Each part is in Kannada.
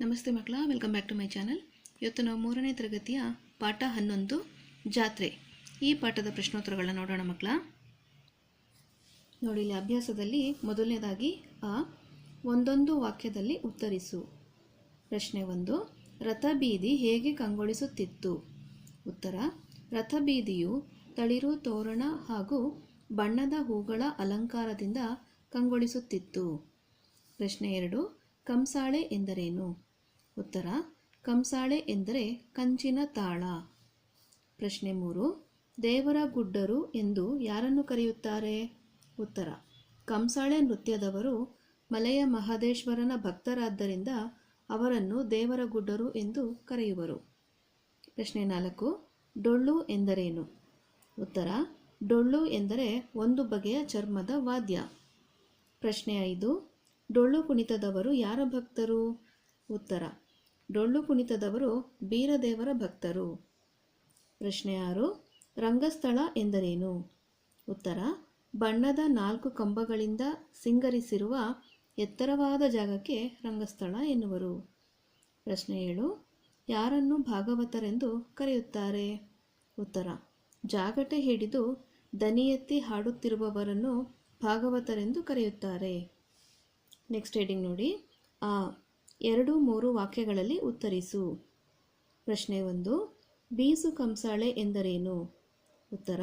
ನಮಸ್ತೆ ಮಕ್ಕಳ welcome back to my channel ಇವತ್ತು ನಾವು ಮೂರನೇ ತರಗತಿಯ ಪಾಠ ಹನ್ನೊಂದು, ಜಾತ್ರೆ. ಈ ಪಾಠದ ಪ್ರಶ್ನೋತ್ತರಗಳನ್ನ ನೋಡೋಣ ಮಕ್ಕಳ. ನೋಡಿ, ಇಲ್ಲಿ ಅಭ್ಯಾಸದಲ್ಲಿ ಮೊದಲನೇದಾಗಿ ಆ, ಒಂದೊಂದು ವಾಕ್ಯದಲ್ಲಿ ಉತ್ತರಿಸು. ಪ್ರಶ್ನೆ ಒಂದು, ರಥಬೀದಿ ಹೇಗೆ ಕಂಗೊಳಿಸುತ್ತಿತ್ತು? ಉತ್ತರ, ರಥಬೀದಿಯು ತಳಿರು, ತೋರಣ ಹಾಗೂ ಬಣ್ಣದ ಹೂಗಳ ಅಲಂಕಾರದಿಂದ ಕಂಗೊಳಿಸುತ್ತಿತ್ತು. ಪ್ರಶ್ನೆ ಎರಡು, ಕಂಸಾಳೆ ಎಂದರೇನು? ಉತ್ತರ, ಕಂಸಾಳೆ ಎಂದರೆ ಕಂಚಿನ ತಾಳ. ಪ್ರಶ್ನೆ ಮೂರು, ದೇವರ ಗುಡ್ಡರು ಎಂದು ಯಾರನ್ನು ಕರೆಯುತ್ತಾರೆ? ಉತ್ತರ, ಕಂಸಾಳೆ ನೃತ್ಯದವರು ಮಲೆಯ ಮಹದೇಶ್ವರನ ಭಕ್ತರಾದ್ದರಿಂದ ಅವರನ್ನು ದೇವರ ಗುಡ್ಡರು ಎಂದು ಕರೆಯುವರು. ಪ್ರಶ್ನೆ ನಾಲ್ಕು, ಡೊಳ್ಳು ಎಂದರೇನು? ಉತ್ತರ, ಡೊಳ್ಳು ಎಂದರೆ ಒಂದು ಬಗೆಯ ಚರ್ಮದ ವಾದ್ಯ. ಪ್ರಶ್ನೆ ಐದು, ಡೊಳ್ಳು ಕುಣಿತದವರು ಯಾರ ಭಕ್ತರು? ಉತ್ತರ ಡೊಳ್ಳು ಕುಣಿತದವರು ಬೀರದೇವರ ಭಕ್ತರು. ಪ್ರಶ್ನೆ ಆರು, ರಂಗಸ್ಥಳ ಎಂದರೇನು? ಉತ್ತರ, ಬಣ್ಣದ ನಾಲ್ಕು ಕಂಬಗಳಿಂದ ಸಿಂಗರಿಸಿರುವ ಎತ್ತರವಾದ ಜಾಗಕ್ಕೆ ರಂಗಸ್ಥಳ ಎನ್ನುವರು. ಪ್ರಶ್ನೆ ಏಳು, ಯಾರನ್ನು ಭಾಗವತರೆಂದು ಕರೆಯುತ್ತಾರೆ? ಉತ್ತರ, ಜಾಗಟೆ ಹಿಡಿದು ದನಿಯೆತ್ತಿ ಹಾಡುತ್ತಿರುವವರನ್ನು ಭಾಗವತರೆಂದು ಕರೆಯುತ್ತಾರೆ. ನೆಕ್ಸ್ಟ್ ಹೆಡಿಂಗ್ ನೋಡಿ. ಆ ಎರಡು ಮೂರು ವಾಕ್ಯಗಳಲ್ಲಿ ಉತ್ತರಿಸು. ಪ್ರಶ್ನೆ ಒಂದು, ಬೀಸು ಕಂಸಾಳೆ ಎಂದರೇನು? ಉತ್ತರ,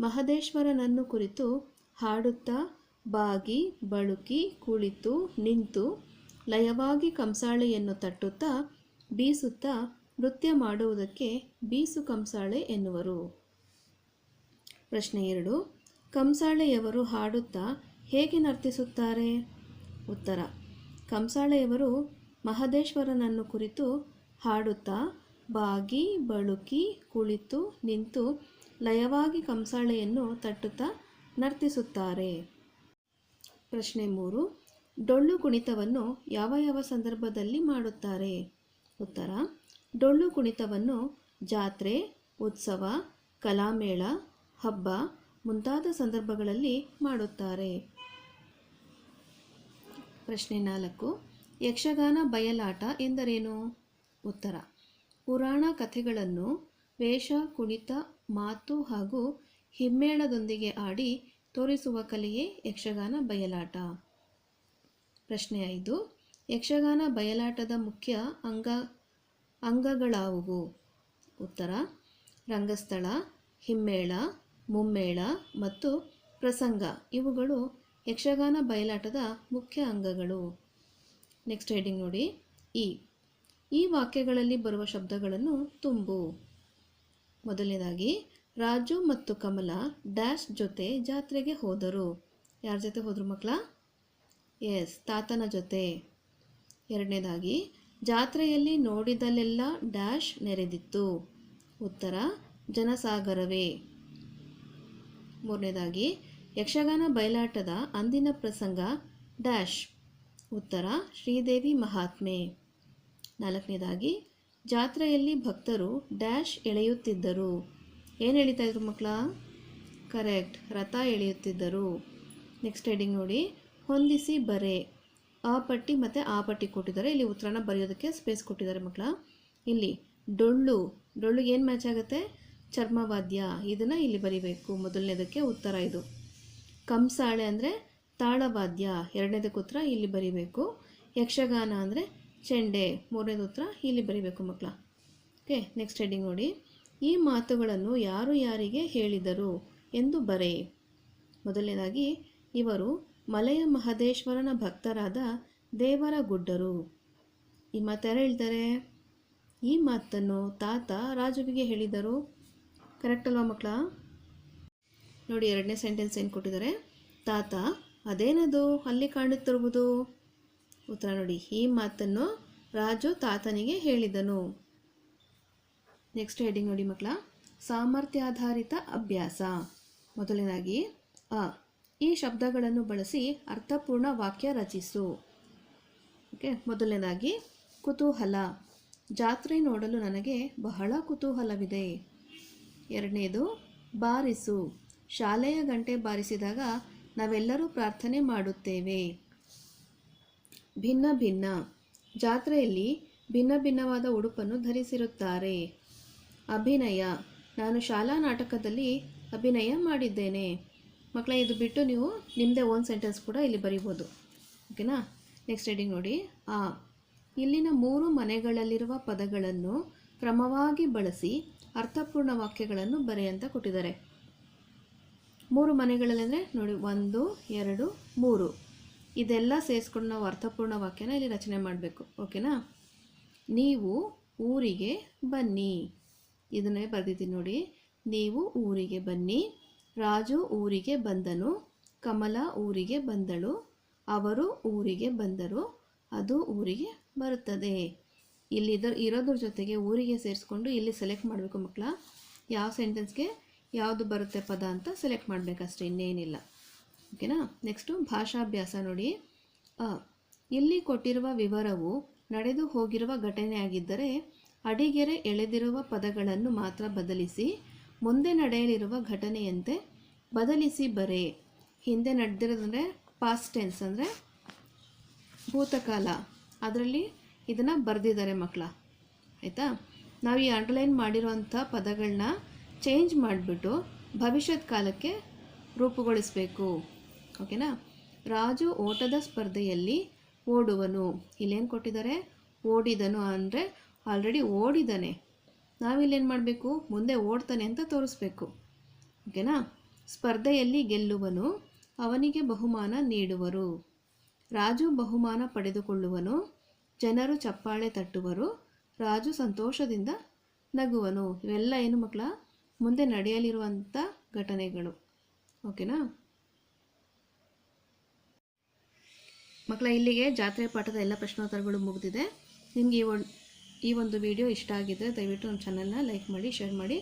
ಮಹದೇಶ್ವರನನ್ನು ಕುರಿತು ಹಾಡುತ್ತಾ ಬಾಗಿ, ಬಳುಕಿ, ಕುಳಿತು, ನಿಂತು ಲಯವಾಗಿ ಕಂಸಾಳೆಯನ್ನು ತಟ್ಟುತ್ತಾ ಬೀಸುತ್ತಾ ನೃತ್ಯ ಮಾಡುವುದಕ್ಕೆ ಬೀಸು ಕಂಸಾಳೆ ಎನ್ನುವರು. ಪ್ರಶ್ನೆ ಎರಡು, ಕಂಸಾಳೆಯವರು ಹಾಡುತ್ತಾ ಹೇಗೆ ನರ್ತಿಸುತ್ತಾರೆ? ಉತ್ತರ ಕಂಸಾಳೆಯವರು ಮಹದೇಶ್ವರನನ್ನು ಕುರಿತು ಹಾಡುತ್ತಾ ಬಾಗಿ, ಬಳುಕಿ, ಕುಳಿತು ನಿಂತು ಲಯವಾಗಿ ಕಂಸಾಳೆಯನ್ನು ತಟ್ಟುತ್ತಾ ನರ್ತಿಸುತ್ತಾರೆ. ಪ್ರಶ್ನೆ ಮೂರು. ಡೊಳ್ಳು ಕುಣಿತವನ್ನು ಯಾವ ಯಾವ ಸಂದರ್ಭದಲ್ಲಿ ಮಾಡುತ್ತಾರೆ? ಉತ್ತರ. ಡೊಳ್ಳು ಕುಣಿತವನ್ನು ಜಾತ್ರೆ, ಉತ್ಸವ, ಕಲಾಮೇಳ, ಹಬ್ಬ ಮುಂತಾದ ಸಂದರ್ಭಗಳಲ್ಲಿ ಮಾಡುತ್ತಾರೆ. ಪ್ರಶ್ನೆ ನಾಲ್ಕು, ಯಕ್ಷಗಾನ ಬಯಲಾಟ ಎಂದರೇನು? ಉತ್ತರ, ಪುರಾಣ ಕಥೆಗಳನ್ನು ವೇಷ, ಕುಣಿತ, ಮಾತು ಹಾಗೂ ಹಿಮ್ಮೇಳದೊಂದಿಗೆ ಆಡಿ ತೋರಿಸುವ ಕಲೆಯೇ ಯಕ್ಷಗಾನ ಬಯಲಾಟ. ಪ್ರಶ್ನೆ ಐದು, ಯಕ್ಷಗಾನ ಬಯಲಾಟದ ಮುಖ್ಯ ಅಂಗ, ಅಂಗಗಳಾವುವು? ಉತ್ತರ, ರಂಗಸ್ಥಳ, ಹಿಮ್ಮೇಳ, ಮುಮ್ಮೇಳ ಮತ್ತು ಪ್ರಸಂಗ ಇವುಗಳು ಯಕ್ಷಗಾನ ಬಯಲಾಟದ ಮುಖ್ಯ ಅಂಗಗಳು. ನೆಕ್ಸ್ಟ್ ಹೆಡಿಂಗ್ ನೋಡಿ. ಈ ಈ ವಾಕ್ಯಗಳಲ್ಲಿ ಬರುವ ಶಬ್ದಗಳನ್ನು ತುಂಬು. ಮೊದಲನೇದಾಗಿ, ರಾಜು ಮತ್ತು ಕಮಲ ಡ್ಯಾಶ್ ಜೊತೆ ಜಾತ್ರೆಗೆ ಹೋದರು. ಯಾರ ಜೊತೆ ಹೋದರು ಮಕ್ಕಳ? ಎಸ್ ತಾತನ ಜೊತೆ. ಎರಡನೇದಾಗಿ, ಜಾತ್ರೆಯಲ್ಲಿ ನೋಡಿದಲ್ಲೆಲ್ಲ ಡ್ಯಾಶ್ ನೆರೆದಿತ್ತು. ಉತ್ತರ, ಜನಸಾಗರವೇ. ಮೂರನೇದಾಗಿ ಯಕ್ಷಗಾನ ಬಯಲಾಟದ ಅಂದಿನ ಪ್ರಸಂಗ, ಡ್ಯಾಶ್. ಉತ್ತರ, ಶ್ರೀದೇವಿ ಮಹಾತ್ಮೆ. ನಾಲ್ಕನೇದಾಗಿ, ಜಾತ್ರೆಯಲ್ಲಿ ಭಕ್ತರು ಡ್ಯಾಶ್ ಎಳೆಯುತ್ತಿದ್ದರು. ಏನು ಎಳಿತಾ ಇದ್ರು ಮಕ್ಕಳ ಕರೆಕ್ಟ್, ರಥ ಎಳೆಯುತ್ತಿದ್ದರು. ನೆಕ್ಸ್ಟ್ ಹೆಡಿಂಗ್ ನೋಡಿ, ಹೊಂದಿಸಿ ಬರೆ. ಆ ಪಟ್ಟಿ ಮತ್ತು ಆ ಪಟ್ಟಿ ಕೊಟ್ಟಿದ್ದಾರೆ. ಇಲ್ಲಿ ಉತ್ತರನ ಬರೆಯೋದಕ್ಕೆ ಸ್ಪೇಸ್ ಕೊಟ್ಟಿದ್ದಾರೆ ಮಕ್ಕಳ ಇಲ್ಲಿ, ಡೊಳ್ಳು. ಡೊಳ್ಳು ಏನು ಮ್ಯಾಚ್ ಆಗುತ್ತೆ? ಚರ್ಮವಾದ್ಯ. ಇದನ್ನು ಇಲ್ಲಿ ಬರಿಬೇಕು. ಮೊದಲನೇದಕ್ಕೆ ಉತ್ತರ ಇದು. ಕಂಸಾಳೆ ಅಂದರೆ ತಾಳವಾದ್ಯ ಎರಡನೇದಕ್ಕೆ ಉತ್ತರ ಇಲ್ಲಿ ಬರಿಬೇಕು. ಯಕ್ಷಗಾನ ಅಂದರೆ ಚೆಂಡೆ, ಮೂರನೇದು ಉತ್ತರ ಇಲ್ಲಿ ಬರಿಬೇಕು ಮಕ್ಕಳ. ಓಕೆ ನೆಕ್ಸ್ಟ್ ಹೆಡ್ಡಿಂಗ್ ನೋಡಿ. ಈ ಮಾತುಗಳನ್ನು ಯಾರು ಯಾರಿಗೆ ಹೇಳಿದರು ಎಂದು ಬರೆ. ಮೊದಲನೇದಾಗಿ, ಇವರು ಮಲೆಯ ಮಹದೇಶ್ವರನ ಭಕ್ತರಾದ ದೇವರ ಗುಡ್ಡರು. ಈ ಮಾತು ಯಾರು ಹೇಳ್ತಾರೆ? ಈ ಮಾತನ್ನು ತಾತ ರಾಜುವಿಗೆ ಹೇಳಿದರು. ಕರೆಕ್ಟ್ ಅಲ್ವಾ ಮಕ್ಕಳ? ನೋಡಿ ಎರಡನೇ ಸೆಂಟೆನ್ಸ್ ಏನು ಕೊಟ್ಟಿದ್ದಾರೆ? ತಾತ, ಅದೇನದು? ಅಲ್ಲಿ ಕಾಣುತ್ತಿರುವುದು ಉತ್ತರ ನೋಡಿ, ಈ ಮಾತನ್ನು ರಾಜು ತಾತನಿಗೆ ಹೇಳಿದನು. ನೆಕ್ಸ್ಟ್ ಹೆಡಿಂಗ್ ನೋಡಿ ಮಕ್ಕಳ, ಸಾಮರ್ಥ್ಯಾಧಾರಿತ ಅಭ್ಯಾಸ. ಮೊದಲನೇದಾಗಿ, ಅ, ಈ ಶಬ್ದಗಳನ್ನು ಬಳಸಿ ಅರ್ಥಪೂರ್ಣ ವಾಕ್ಯ ರಚಿಸು. ಓಕೆ ಮೊದಲನೇದಾಗಿ, ಕುತೂಹಲ. ಜಾತ್ರೆ ನೋಡಲು ನನಗೆ ಬಹಳ ಕುತೂಹಲವಿದೆ. ಎರಡನೇದು, ಬಾರಿಸು. ಶಾಲೆಯ ಗಂಟೆ ಬಾರಿಸಿದಾಗ ನಾವೆಲ್ಲರೂ ಪ್ರಾರ್ಥನೆ ಮಾಡುತ್ತೇವೆ. ಭಿನ್ನ ಭಿನ್ನ. ಜಾತ್ರೆಯಲ್ಲಿ ಭಿನ್ನ ಭಿನ್ನವಾದ ಉಡುಪನ್ನು ಧರಿಸಿರುತ್ತಾರೆ. ಅಭಿನಯ. ನಾನು ಶಾಲಾ ನಾಟಕದಲ್ಲಿ ಅಭಿನಯ ಮಾಡಿದ್ದೇನೆ. ಮಕ್ಕಳ, ಇದು ಬಿಟ್ಟು ನೀವು ನಿಮ್ಮದೇ ಓನ್ ಸೆಂಟೆನ್ಸ್ ಕೂಡ ಇಲ್ಲಿ ಬರಿಬೋದು. ಓಕೆನಾ? ನೆಕ್ಸ್ಟ್ ರೀಡಿಂಗ್ ನೋಡಿ. ಆ. ಇಲ್ಲಿನ ಮೂರು ಮನೆಗಳಲ್ಲಿರುವ ಪದಗಳನ್ನು ಕ್ರಮವಾಗಿ ಬಳಸಿ ಅರ್ಥಪೂರ್ಣ ವಾಕ್ಯಗಳನ್ನು ಬರೆಯಂತ ಕೊಟ್ಟಿದ್ದಾರೆ. ಮೂರು ಮನೆಗಳಲ್ಲಿ ಅಂದರೆ ನೋಡಿ, ಒಂದು, ಎರಡು, ಮೂರು. ಇದೆಲ್ಲ ಸೇರಿಸ್ಕೊಂಡು ನಾವು ಅರ್ಥಪೂರ್ಣ ವಾಕ್ಯನ ಇಲ್ಲಿ ರಚನೆ ಮಾಡಬೇಕು. ಓಕೆನಾ? ನೀವು ಊರಿಗೆ ಬನ್ನಿ. ಇದನ್ನೇ ಬರೆದಿದ್ದೀನಿ ನೋಡಿ. ನೀವು ಊರಿಗೆ ಬನ್ನಿ. ರಾಜು ಊರಿಗೆ ಬಂದನು. ಕಮಲ ಊರಿಗೆ ಬಂದಳು. ಅವರು ಊರಿಗೆ ಬಂದರು. ಅದು ಊರಿಗೆ ಬರುತ್ತದೆ. ಇಲ್ಲಿ ಇರೋದ್ರ ಜೊತೆಗೆ ಊರಿಗೆ ಸೇರಿಸ್ಕೊಂಡು ಇಲ್ಲಿ ಸೆಲೆಕ್ಟ್ ಮಾಡಬೇಕು ಮಕ್ಕಳ. ಯಾವ ಸೆಂಟೆನ್ಸ್ಗೆ ಯಾವುದು ಬರುತ್ತೆ ಪದ ಅಂತ ಸೆಲೆಕ್ಟ್ ಮಾಡಬೇಕಷ್ಟೇ, ಇನ್ನೇನಿಲ್ಲ. ಓಕೆನಾ ನೆಕ್ಸ್ಟು ಭಾಷಾಭ್ಯಾಸ ನೋಡಿ. ಅ, ಇಲ್ಲಿ ಕೊಟ್ಟಿರುವ ವಿವರವು ನಡೆದು ಹೋಗಿರುವ ಘಟನೆಯಾಗಿದ್ದರೆ ಅಡಿಗೆರೆ ಎಳೆದಿರುವ ಪದಗಳನ್ನು ಮಾತ್ರ ಬದಲಿಸಿ, ಮುಂದೆ ನಡೆಯಲಿರುವ ಘಟನೆಯಂತೆ ಬದಲಿಸಿ ಬರೆ. ಹಿಂದೆ ನಡೆದಿರೋದಂದರೆ ಪಾಸ್ಟ್ ಟೆನ್ಸ್ ಅಂದರೆ ಭೂತಕಾಲ. ಅದರಲ್ಲಿ ಇದನ್ನು ಬರೆದಿದ್ದಾರೆ ಮಕ್ಕಳ ಆಯಿತಾ? ನಾವು ಈ ಅಂಡರ್ಲೈನ್ ಮಾಡಿರೋವಂಥ ಪದಗಳನ್ನ ಚೇಂಜ್ ಮಾಡಿಬಿಟ್ಟು ಭವಿಷ್ಯದ ಕಾಲಕ್ಕೆ ರೂಪುಗೊಳಿಸಬೇಕು. ಓಕೆನಾ? ರಾಜು ಓಟದ ಸ್ಪರ್ಧೆಯಲ್ಲಿ ಓಡುವನು. ಇಲ್ಲೇನು ಕೊಟ್ಟಿದ್ದಾರೆ? ಓಡಿದನು ಅಂದರೆ ಆಲ್ರೆಡಿ ಓಡಿದ್ದಾನೆ ನಾವಿಲ್ಲೇನು ಮಾಡಬೇಕು? ಮುಂದೆ ಓಡ್ತಾನೆ ಅಂತ ತೋರಿಸ್ಬೇಕು. ಓಕೆನಾ? ಸ್ಪರ್ಧೆಯಲ್ಲಿ ಗೆಲ್ಲುವನು ಅವನಿಗೆ ಬಹುಮಾನ ನೀಡುವರು. ರಾಜು ಬಹುಮಾನ ಪಡೆದುಕೊಳ್ಳುವನು. ಜನರು ಚಪ್ಪಾಳೆ ತಟ್ಟುವರು. ರಾಜು ಸಂತೋಷದಿಂದ ನಗುವನು. ಇವೆಲ್ಲ ಏನು ಮಕ್ಕಳ? ಮುಂದೆ ನಡೆಯಲಿರುವಂಥ ಘಟನೆಗಳು. ಓಕೆನಾ? ಮಕ್ಕಳ, ಇಲ್ಲಿಗೆ ಜಾತ್ರೆ ಪಾಠದ ಎಲ್ಲ ಪ್ರಶ್ನೋತ್ತರಗಳು ಮುಗಿದಿದೆ. ನಿಮಗೆ ಈ ಒಂದು ಈ ಒಂದು ವಿಡಿಯೋ ಇಷ್ಟ ಆಗಿದ್ದರೆ ದಯವಿಟ್ಟು ನಮ್ಮ ಚಾನಲ್ನ ಲೈಕ್ ಮಾಡಿ, ಶೇರ್ ಮಾಡಿ,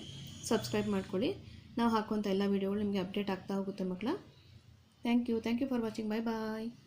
ಸಬ್ಸ್ಕ್ರೈಬ್ ಮಾಡ್ಕೊಳ್ಳಿ. ನಾವು ಹಾಕುವಂಥ ಎಲ್ಲ ವೀಡಿಯೋಗಳು ನಿಮಗೆ ಅಪ್ಡೇಟ್ ಆಗ್ತಾ ಹೋಗುತ್ತೆ ಮಕ್ಕಳ. Thank you thank you for watching. Bye bye.